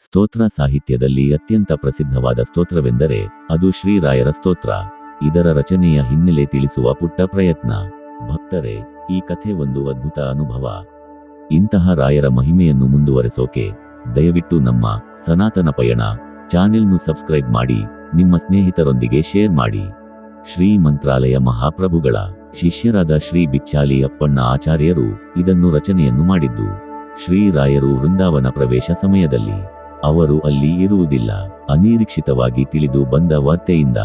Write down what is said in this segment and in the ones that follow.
ಸ್ತೋತ್ರ ಸಾಹಿತ್ಯದಲ್ಲಿ ಅತ್ಯಂತ ಪ್ರಸಿದ್ಧವಾದ ಸ್ತೋತ್ರವೆಂದರೆ ಅದು ಶ್ರೀರಾಯರ ಸ್ತೋತ್ರ. ಇದರ ರಚನೆಯ ಹಿನ್ನೆಲೆ ತಿಳಿಸುವ ಪುಟ್ಟ ಪ್ರಯತ್ನ. ಭಕ್ತರೇ, ಈ ಕಥೆ ಒಂದು ಅದ್ಭುತ ಅನುಭವ. ಇಂತಹ ರಾಯರ ಮಹಿಮೆಯನ್ನು ಮುಂದುವರೆಸೋಕೆ ದಯವಿಟ್ಟು ನಮ್ಮ ಸನಾತನ ಪಯಣ ಚಾನೆಲ್ನು ಸಬ್ಸ್ಕ್ರೈಬ್ ಮಾಡಿ, ನಿಮ್ಮ ಸ್ನೇಹಿತರೊಂದಿಗೆ ಶೇರ್ ಮಾಡಿ. ಶ್ರೀ ಮಂತ್ರಾಲಯ ಮಹಾಪ್ರಭುಗಳ ಶಿಷ್ಯರಾದ ಶ್ರೀ ಬಿಚ್ಚಾಲಿ ಅಪ್ಪಣ್ಣ ಆಚಾರ್ಯರು ಇದನ್ನು ರಚನೆಯನ್ನು ಮಾಡಿದ್ದು. ಶ್ರೀರಾಯರು ವೃಂದಾವನ ಪ್ರವೇಶ ಸಮಯದಲ್ಲಿ ಅವರು ಅಲ್ಲಿ ಇರುವುದಿಲ್ಲ. ಅನಿರೀಕ್ಷಿತವಾಗಿ ತಿಳಿದು ಬಂದ ವಾರ್ತೆಯಿಂದ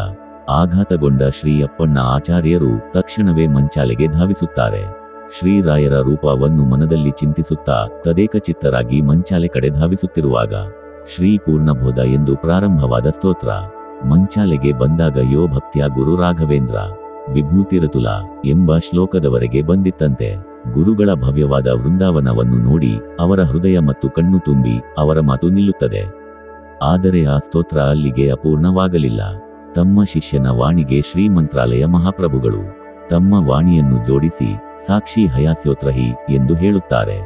ಆಘಾತಗೊಂಡ ಶ್ರೀಯಪ್ಪಣ್ಣ ಆಚಾರ್ಯರು ತಕ್ಷಣವೇ ಮಂಚಾಲೆಗೆ ಧಾವಿಸುತ್ತಾರೆ. ಶ್ರೀರಾಯರ ರೂಪವನ್ನು ಮನದಲ್ಲಿ ಚಿಂತಿಸುತ್ತಾ ತದೇಕ ಚಿತ್ತರಾಗಿ ಮಂಚಾಲೆ ಕಡೆ ಧಾವಿಸುತ್ತಿರುವಾಗ ಶ್ರೀ ಪೂರ್ಣಬೋಧ ಎಂದು ಪ್ರಾರಂಭವಾದ ಸ್ತೋತ್ರ. ಮಂಚಾಲೆಗೆ ಬಂದಾಗ ಯೋ ಭಕ್ತಿಯ ಗುರು ರಾಘವೇಂದ್ರ, ವಿಭೂತಿರತುಲ ಎಂಬ ಶ್ಲೋಕದವರೆಗೆ ಬಂದಿತ್ತಂತೆ. ಗುರುಗಳ ಭವ್ಯವಾದ ವೃಂದಾವನವನ್ನು ನೋಡಿ ಅವರ ಹೃದಯ ಮತ್ತು ಕಣ್ಣು ತುಂಬಿ ಅವರ ಮಾತು ನಿಲ್ಲುತ್ತದೆ. ಆದರೆ ಆ ಸ್ತೋತ್ರ ಅಲ್ಲಿಗೆ ಅಪೂರ್ಣವಾಗಲಿಲ್ಲ. ತಮ್ಮ ಶಿಷ್ಯನ ವಾಣಿಗೆ ಶ್ರೀ ಮಂತ್ರಾಲಯ ಮಹಾಪ್ರಭುಗಳು ತಮ್ಮ ವಾಣಿಯನ್ನು ಜೋಡಿಸಿ ಸಾಕ್ಷಿ ಹಯಾಸ್ಯೋತ್ರಹಿ ಎಂದು ಹೇಳುತ್ತಾರೆ.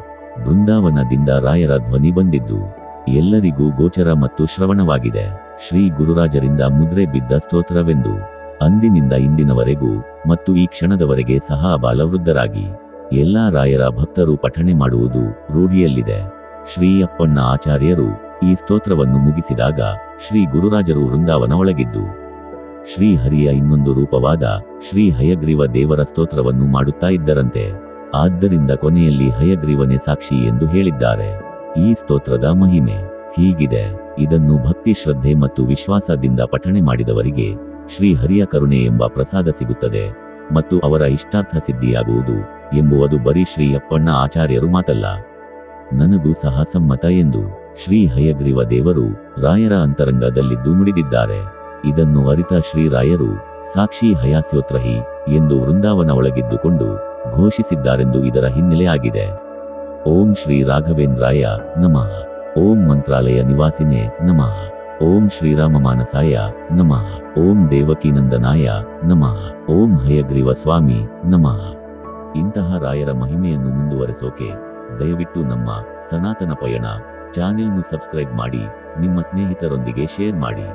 ಬೃಂದಾವನದಿಂದ ರಾಯರ ಧ್ವನಿ ಬಂದಿದ್ದು ಎಲ್ಲರಿಗೂ ಗೋಚರ ಮತ್ತು ಶ್ರವಣವಾಗಿದೆ. ಶ್ರೀ ಗುರುರಾಜರಿಂದ ಮುದ್ರೆ ಬಿದ್ದ ಸ್ತೋತ್ರವೆಂದು ಅಂದಿನಿಂದ ಇಂದಿನವರೆಗೂ ಮತ್ತು ಈ ಕ್ಷಣದವರೆಗೆ ಸಹ ಅಬಾಲವೃದ್ಧರಾಗಿ ಎಲ್ಲಾ ರಾಯರ ಭಕ್ತರು ಪಠಣೆ ಮಾಡುವುದು ರೂಢಿಯಲ್ಲಿದೆ. ಶ್ರೀ ಅಪ್ಪಣ್ಣ ಆಚಾರ್ಯರು ಈ ಸ್ತೋತ್ರವನ್ನು ಮುಗಿಸಿದಾಗ ಶ್ರೀ ಗುರುರಾಜರು ವೃಂದಾವನ ಒಳಗಿದ್ದು ಶ್ರೀಹರಿಯ ಇನ್ನೊಂದು ರೂಪವಾದ ಶ್ರೀ ಹಯಗ್ರೀವ ದೇವರ ಸ್ತೋತ್ರವನ್ನು ಮಾಡುತ್ತಾ ಇದ್ದರಂತೆ. ಆದ್ದರಿಂದ ಕೊನೆಯಲ್ಲಿ ಹಯಗ್ರೀವನೇ ಸಾಕ್ಷಿ ಎಂದು ಹೇಳಿದ್ದಾರೆ. ಈ ಸ್ತೋತ್ರದ ಮಹಿಮೆ ಹೀಗಿದೆ. ಇದನ್ನು ಭಕ್ತಿ ಶ್ರದ್ಧೆ ಮತ್ತು ವಿಶ್ವಾಸದಿಂದ ಪಠಣೆ ಮಾಡಿದವರಿಗೆ ಶ್ರೀ ಹರಿಯ ಕರುಣೆ ಎಂಬ ಪ್ರಸಾದ ಸಿಗುತ್ತದೆ ಮತ್ತು ಅವರ ಇಷ್ಟಾರ್ಥ ಸಿದ್ಧಿಯಾಗುವುದು ಎಂಬುವುದು ಬರೀ ಶ್ರೀ ಅಪ್ಪಣ್ಣ ಆಚಾರ್ಯರು ಮಾತಲ್ಲ. ನನಗೂ ಸಹ ಸಮ್ಮತ ಎಂದು ಶ್ರೀ ಹಯಗ್ರೀವ ದೇವರು ರಾಯರ ಅಂತರಂಗದಲ್ಲಿದ್ದು ನುಡಿದಿದ್ದಾರೆ. ಇದನ್ನು ಅರಿತ ಶ್ರೀರಾಯರು ಸಾಕ್ಷಿ ಹಯಾಸ್ಯೋತ್ರಹಿ ಎಂದು ವೃಂದಾವನ ಒಳಗಿದ್ದುಕೊಂಡು ಘೋಷಿಸಿದ್ದಾರೆಂದು ಇದರ ಹಿನ್ನೆಲೆ ಆಗಿದೆ. ಓಂ ಶ್ರೀ ರಾಘವೇಂದ್ರಾಯ ನಮಃ. ಓಂ ಮಂತ್ರಾಲಯ ನಿವಾಸಿನೇ ನಮಃ. ಓಂ ಶ್ರೀರಾಮ ಮಾನಸಾಯ ನಮಃ. ಓಂ ದೇವಕೀನಂದನಾಯ ನಮಃ. ಓಂ ಹಯಗ್ರೀವ ಸ್ವಾಮಿ ನಮಃ. ಇಂತಹ ರಾಯರ ಮಹಿಮೆಯನ್ನು ಮುಂದುವರೆಸೋಕೆ ದಯವಿಟ್ಟು ನಮ್ಮ ಸನಾತನ ಪಯಣ ಚಾನೆಲ್ನು ಸಬ್ಸ್ಕ್ರೈಬ್ ಮಾಡಿ, ನಿಮ್ಮ ಸ್ನೇಹಿತರೊಂದಿಗೆ ಶೇರ್ ಮಾಡಿ.